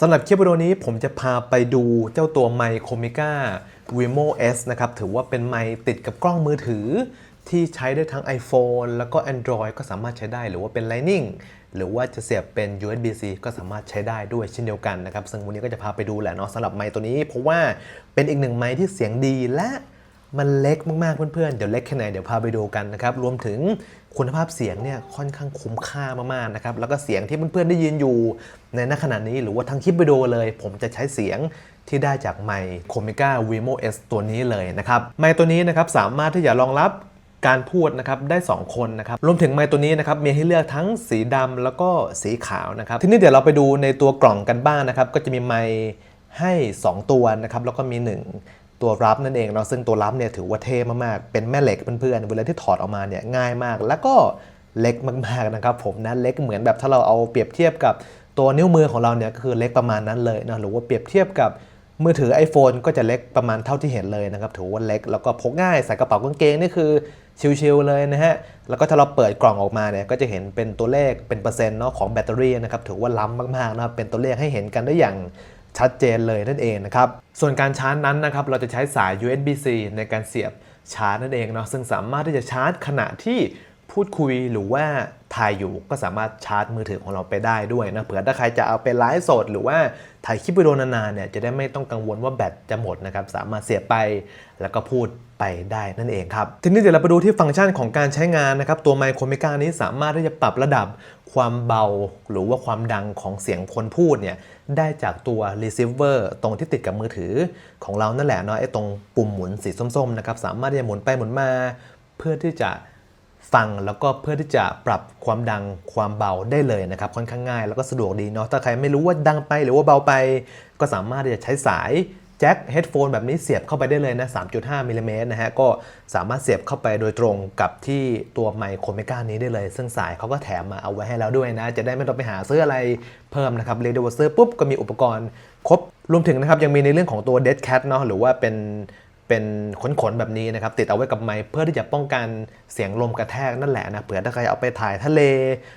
สำหรับคลิปวิดีโอนี้ผมจะพาไปดูเจ้าตัวไมโครมิก้า Vimo S นะครับ ถือว่าเป็นไมค์ติดกับกล้องมือถือ ที่ใช้ได้ทั้ง iPhone แล้วก็ Android ก็สามารถใช้ได้ หรือว่าเป็น Lightning หรือว่าจะเสียบเป็น USB-C ก็สามารถใช้ได้ด้วยเช่นเดียวกันนะครับ ซึ่งวันนี้ก็จะพาไปดูแหละเนาะสำหรับไมค์ตัวนี้ เพราะว่าเป็นอีกหนึ่งไมค์ที่เสียงดีและ มันเล็กมากๆเพื่อนๆ เดี๋ยวเล็กแค่ไหนเดี๋ยวพาไปดูกันนะครับ รวมถึงคุณภาพเสียงเนี่ยค่อนข้างคุ้มค่ามากๆนะครับ แล้วก็เสียงที่เพื่อนๆได้ยินอยู่ในณขณะนี้หรือว่าทั้งคลิปวิดีโอเลย ผมจะใช้เสียงที่ได้จากไมค์ Comica Vimo S ตัวนี้เลยนะครับ ไมค์ตัวนี้นะครับสามารถที่จะรองรับการพูดนะครับได้ 2 คนนะครับรวมถึงไมค์ตัวนี้นะครับมีให้เลือกทั้งสีดำแล้วก็สีขาวนะครับทีนี้เดี๋ยวเราไปดูในตัวกล่องกันบ้างนะครับก็จะมีไมค์ให้ 2 ตัวนะครับแล้วก็มี 1 ตัวรับนั่นเองเนาะซึ่งตัวรับเนี่ยถือว่าเท่มากๆ เป็นแม่เหล็กเพื่อนๆเวลาที่ถอดออกมาเนี่ยง่ายมาก แล้วก็เล็กมากๆนะครับผมนะเล็กเหมือนแบบถ้าเราเอาเปรียบเทียบกับตัวนิ้วมือของเราเนี่ยก็คือเล็กประมาณนั้นเลยนะหรือว่าเปรียบเทียบกับมือถือ iPhone ก็จะเล็กประมาณเท่าที่เห็นเลยนะครับถือว่าเล็กแล้วก็พกง่ายใส่กระเป๋ากางเกงนี่คือชิลๆเลยนะฮะแล้วก็ถ้าเราเปิดกล่องออกมาเนี่ยก็จะเห็นเป็นตัวเลขเป็นเปอร์เซ็นต์เนาะของแบตเตอรี่นะครับถือว่าล้ำมากๆนะครับเป็นตัวเลขให้เห็นกันได้อย่าง ชัดเจนเลยนั่นเองนะครับ ส่วนการชาร์จนั้นนะครับเราจะใช้สาย USB-C ในการเสียบชาร์จนั่นเองเนาะซึ่งสามารถที่จะชาร์จขณะที่ พูดคุยหรือว่าถ่ายอยู่ก็สามารถชาร์จมือถือของเราไปได้ด้วยนะเผื่อถ้าใครจะเอาไปไลฟ์สด หรือว่าถ่ายคลิปวิดีโอนานๆเนี่ยจะได้ไม่ต้องกังวลว่าแบตจะหมดนะครับสามารถเสียไปแล้วก็พูดไปได้นั่นเองครับ ทีนี้เดี๋ยวเราไปดูที่ฟังก์ชันของการใช้งานนะครับ ตัวไมโครเมกานี้สามารถที่จะปรับระดับความเบา หรือว่าความดังของเสียงคนพูดเนี่ยได้จากตัว receiver ตรงที่ติดกับมือถือของเรานั่นแหละเนาะไอ้ตรงปุ่มหมุนสีส้มๆนะครับสามารถที่จะหมุนไปหมุนมา เพื่อที่จะ ฟังแล้วก็เพื่อที่จะปรับความดังความเบาได้เลยนะครับค่อนข้างง่ายแล้วก็สะดวกดีเนาะถ้าใครไม่รู้ว่าดังไปหรือว่าเบาไป ก็สามารถที่จะใช้สายแจ็คเฮดโฟนแบบนี้เสียบเข้าไปได้เลยนะ3.5มิลลิเมตรนะฮะก็สามารถเสียบเข้าไปโดยตรงกับที่ตัวไมโครเมกานี้ได้เลย ซึ่งสายเขาก็แถมมาเอาไว้ให้แล้วด้วยนะ จะได้ไม่ต้องไปหาซื้ออะไรเพิ่มนะครับเรดิโอซื้อปุ๊บก็มีอุปกรณ์ครบรวมถึงนะครับยังมีในเรื่องของตัว Dead Cat เนาะหรือว่าเป็น เป็นขนๆแบบนี้นะครับติดเอาไว้กับไมค์เพื่อที่จะป้องกันเสียงลมกระแทกนั่นแหละนะเผื่อถ้าใครเอาไปถ่ายทะเล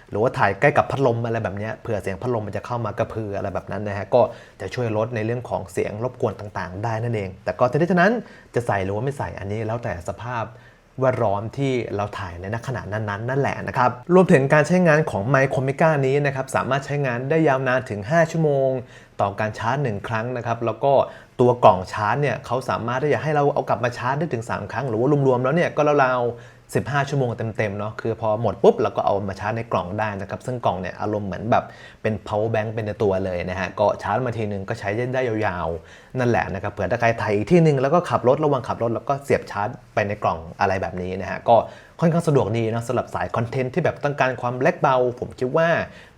หรือว่าถ่ายใกล้กับพัดลมอะไรแบบนี้เผื่อเสียงพัดลมมันจะเข้ามากระพืออะไรแบบนั้นนะฮะก็จะช่วยลดในเรื่องของเสียงรบกวนต่างๆ ได้นั่นเอง แต่ก็ทั้งนี้ทั้งนั้นจะใส่หรือว่าไม่ใส่อันนี้แล้วแต่สภาพแวดล้อมที่เราถ่ายในขณะนั้นๆ นั่นแหละนะครับ รวมถึงการใช้งานของไมโครมิก้านี้นะครับ สามารถใช้งานได้ยาวนานถึง 5 ชั่วโมง ต่อการชาร์จ 1 ครั้งนะครับ แล้วก็ ตัวกล่องชาร์จเนี่ยเขาสามารถที่จะให้เราเอากลับมาชาร์จได้ถึง 3 ครั้ง หรือว่ารวมๆแล้วเนี่ยก็ราวๆ15 ชั่วโมงเต็มๆเนาะคือพอหมดปุ๊บเราก็เอามาชาร์จในกล่องได้นะครับ ซึ่งกล่องเนี่ยอารมณ์เหมือนแบบเป็น power bank เป็นในตัวเลยนะฮะก็ชาร์จมาทีนึงก็ใช้ได้ยาวๆ นั่นแหละนะครับเผื่อถ้าใครถ่ายอีกที่หนึงแล้วก็ขับรถระหว่างขับรถแล้วก็เสียบชาร์จไปในกล่องอะไรแบบนี้นะฮะก็ค่อนข้างสะดวกดีนะสำหรับสายคอนเทนต์ที่แบบต้องการความเล็กเบา ผมคิดว่า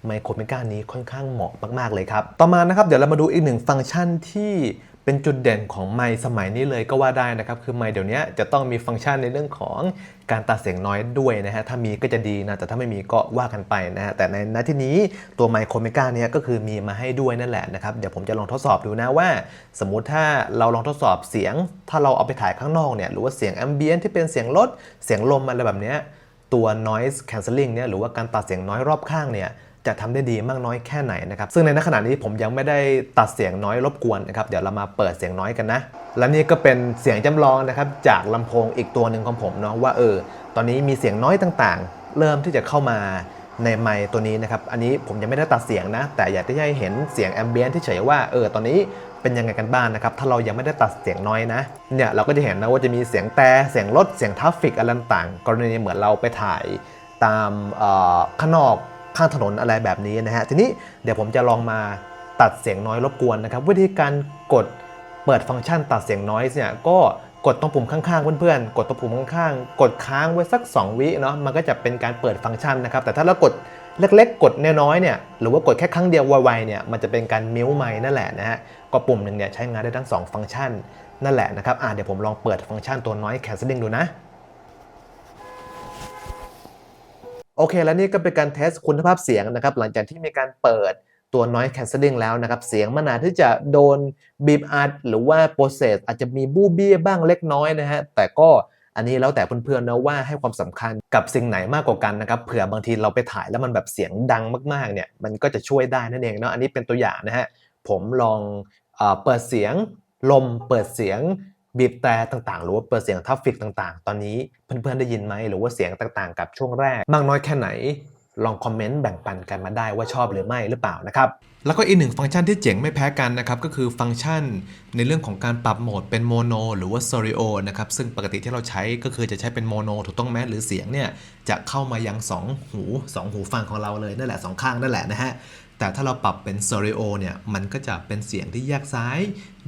ไมโครเมกานี้ค่อนข้างเหมาะมากๆเลยครับ ต่อมานะครับเดี๋ยวเรามาดูอีกหนึ่งฟังก์ชันที่ เป็นจุดเด่นของไมค์สมัยนี้เลยก็ว่าได้นะครับ คือไมค์เดี๋ยวนี้จะต้องมีฟังก์ชันในเรื่องของการตัดเสียงน้อยด้วยนะฮะ ถ้ามีก็จะดีนะ แต่ถ้าไม่มีก็ว่ากันไปนะฮะ แต่ในณที่นี้ตัวไมโครเมกาเนี้ยก็คือมีมาให้ด้วยนั่นแหละนะครับ เดี๋ยวผมจะลองทดสอบดูนะว่า สมมุติถ้าเราลองทดสอบเสียง ถ้าเราเอาไปถ่ายข้างนอกเนี่ย หรือว่าเสียงแอมเบียนที่เป็นเสียงรถ เสียงลมอะไรแบบเนี้ยตัว noise cancelling เนี่ย หรือว่าการตัดเสียงน้อยรอบข้างเนี่ย จะทำได้ดีมากน้อยแค่ไหนนะครับซึ่งในขณะนี้ผมยังไม่ได้ตัดเสียงน้อยรบกวนนะครับเดี๋ยวเรามาเปิดเสียงน้อยกันนะ และนี่ก็เป็นเสียงจำลองนะครับจากลำโพงอีกตัวหนึ่งของผมเนาะว่าเออตอนนี้มีเสียงน้อยต่างๆ เริ่มที่จะเข้ามาในไมค์ตัวนี้นะครับ อันนี้ผมยังไม่ได้ตัดเสียงนะ แต่อยากจะให้เห็นเสียงแอมเบียนที่เฉยว่า เออ ตอนนี้เป็นยังไงกันบ้างนะครับ ถ้าเรายังไม่ได้ตัดเสียงน้อยนะ เนี่ยเราก็จะเห็นนะว่าจะมีเสียงแต่เสียงรถ เสียงทราฟฟิกอะไรต่างๆกรณีเหมือนเราไปถ่ายตามออข้างนอก ข้างถนนอะไรแบบนี้นะฮะ ทีนี้เดี๋ยวผมจะลองมาตัดเสียงน้อยรบกวนนะครับ วิธีการกดเปิดฟังก์ชันตัดเสียงน้อยเนี่ยก็กดตรงปุ่มข้างๆเพื่อนๆ กดตรงปุ่มข้างๆ กดค้างไว้สัก 2 วิเนาะ มันก็จะเป็นการเปิดฟังก์ชันนะครับ แต่ถ้าเรากดเล็กๆ กดน้อยๆเนี่ย หรือว่ากดแค่ครั้งเดียวไวๆเนี่ย มันจะเป็นการมิวไม้นั่นแหละนะฮะ ก็ปุ่มหนึ่งเนี่ยใช้งานได้ทั้ง 2 ฟังก์ชันนั่นแหละนะครับ อะเดี๋ยวผมลองเปิดฟังก์ชันตัวน้อยแคสซิ่งดูนะ โอเค แล้วนี่ก็เป็นการเทสคุณภาพเสียงนะครับ หลังจากที่มีการเปิดตัว noise cancelling แล้วนะครับ เสียงมันอาจที่จะโดนบีบอัดหรือว่า process อาจจะมีบู้เบี้ยบ้างเล็กน้อยนะฮะ แต่ก็อันนี้แล้วแต่เพื่อนๆนะว่าให้ความสำคัญกับสิ่งไหนมากกว่ากันนะครับ เผื่อบางทีเราไปถ่ายแล้วมันแบบเสียงดังมากๆเนี่ย มันก็จะช่วยได้นั่นเองเนาะ อันนี้เป็นตัวอย่างนะฮะ ผมลองอเปิดเสียงลม เปิดเสียง บีบแต่ต่างๆ หรือว่าเปิดเสียงทัฟฟิกต่างๆ ตอนนี้เพื่อนๆได้ยินไหมหรือว่าเสียงต่างๆ กับช่วงแรก มากน้อยแค่ไหน ลองคอมเมนต์แบ่งปันกันมาได้ว่าชอบหรือไม่หรือเปล่านะครับ แล้วก็อีกหนึ่งฟังก์ชันที่เจ๋งไม่แพ้กันนะครับ ก็คือฟังก์ชันในเรื่องของการปรับโหมดเป็นโมโนหรือว่าสเตอริโอนะครับ ซึ่งปกติที่เราใช้ก็คือจะใช้เป็นโมโนถูกต้องไหมหรือเสียงเนี่ย จะเข้ามายัง 2 หู 2 หูฟังของเราเลยนั่นแหละสองข้างนั่นแหละนะฮะแต่ถ้าเราปรับเป็นสเตอริโอเนี่ยมันก็จะเป็นเสียงที่แยกซ้าย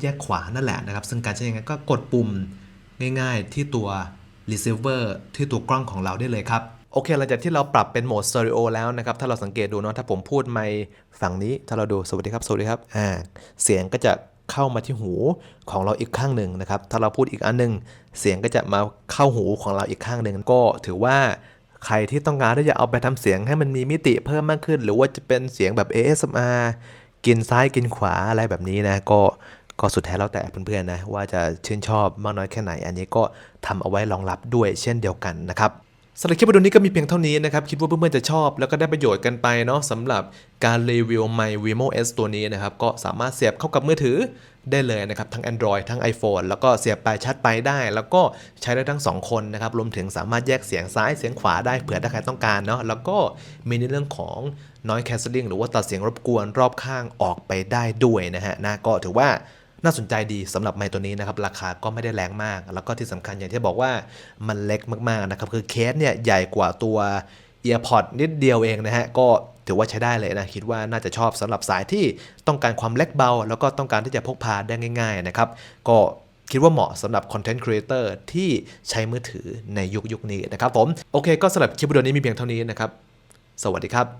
แยกขวานั่นแหละนะครับ ซึ่งการใช้ยังไงก็กดปุ่มง่าย ๆ ที่ตัว receiver ที่ตัวกล้องของเราได้เลยครับ โอเคหลังจากที่เราปรับเป็นโหมดสเตอริโอแล้วนะครับ ถ้าเราสังเกตดูเนาะถ้าผมพูดไมฝั่งนี้ ถ้าเราดูสวัสดีครับสวัสดีครับอ่าเสียงก็จะเข้ามาที่หูของเราอีกข้างหนึ่งนะครับ ถ้าเราพูดอีกอันหนึงเสียงก็จะมาเข้าหูของเราอีกข้างหนึ่งก็ถือว่าใครที่ต้องการที่จะเอาไปทำเสียงให้มันมีมิติเพิ่มมากขึ้น หรือว่าจะเป็นเสียงแบบ ASMR กินซ้ายกินขวาอะไรแบบนี้นะก็ก็สุดแท้แล้วแต่เพื่อนๆนะว่าจะชื่นชอบมากน้อยแค่ไหน อันนี้ก็ทำเอาไว้รองรับด้วยเช่นเดียวกันนะครับ สำหรับคลิปวิดีโอนี้ก็มีเพียงเท่านี้นะครับ คิดว่าเพื่อนๆจะชอบแล้วก็ได้ประโยชน์กันไปเนาะสำหรับการรีวิวไมค์ Vimo S ตัวนี้นะครับ ก็สามารถเสียบเข้ากับมือถือได้เลยนะครับ ทั้ง Android ทั้ง iPhone แล้วก็เสียบไปชาร์จไปได้ แล้วก็ใช้ได้ทั้ง 2 คนนะครับ รวมถึงสามารถแยกเสียงซ้ายเสียงขวาได้เผื่อถ้าใครต้องการเนาะแล้วก็มีในเรื่องของ noise cancelling หรือว่าตัดเสียงรบกวนรอบข้างออกไปได้ด้วยนะฮะนะก็ถือว่า น่าสนใจดีสำหรับไมค์ตัวนี้นะครับ ราคาก็ไม่ได้แรงมาก แล้วก็ที่สำคัญอย่างที่บอกว่ามันเล็กมากๆนะครับ คือเคสเนี่ยใหญ่กว่าตัว EarPod นิดเดียวเองนะฮะ ก็ถือว่าใช้ได้เลยนะ คิดว่าน่าจะชอบสำหรับสายที่ต้องการความเล็กเบา แล้วก็ต้องการที่จะพกพาได้ง่าย ๆ นะครับ ก็คิดว่าเหมาะสำหรับคอนเทนต์ครีเอเตอร์ที่ใช้มือถือในยุคยุคนี้นะครับผม โอเคก็สำหรับคลิปวิดีโอนี้มีเพียงเท่านี้นะครับ สวัสดีครับ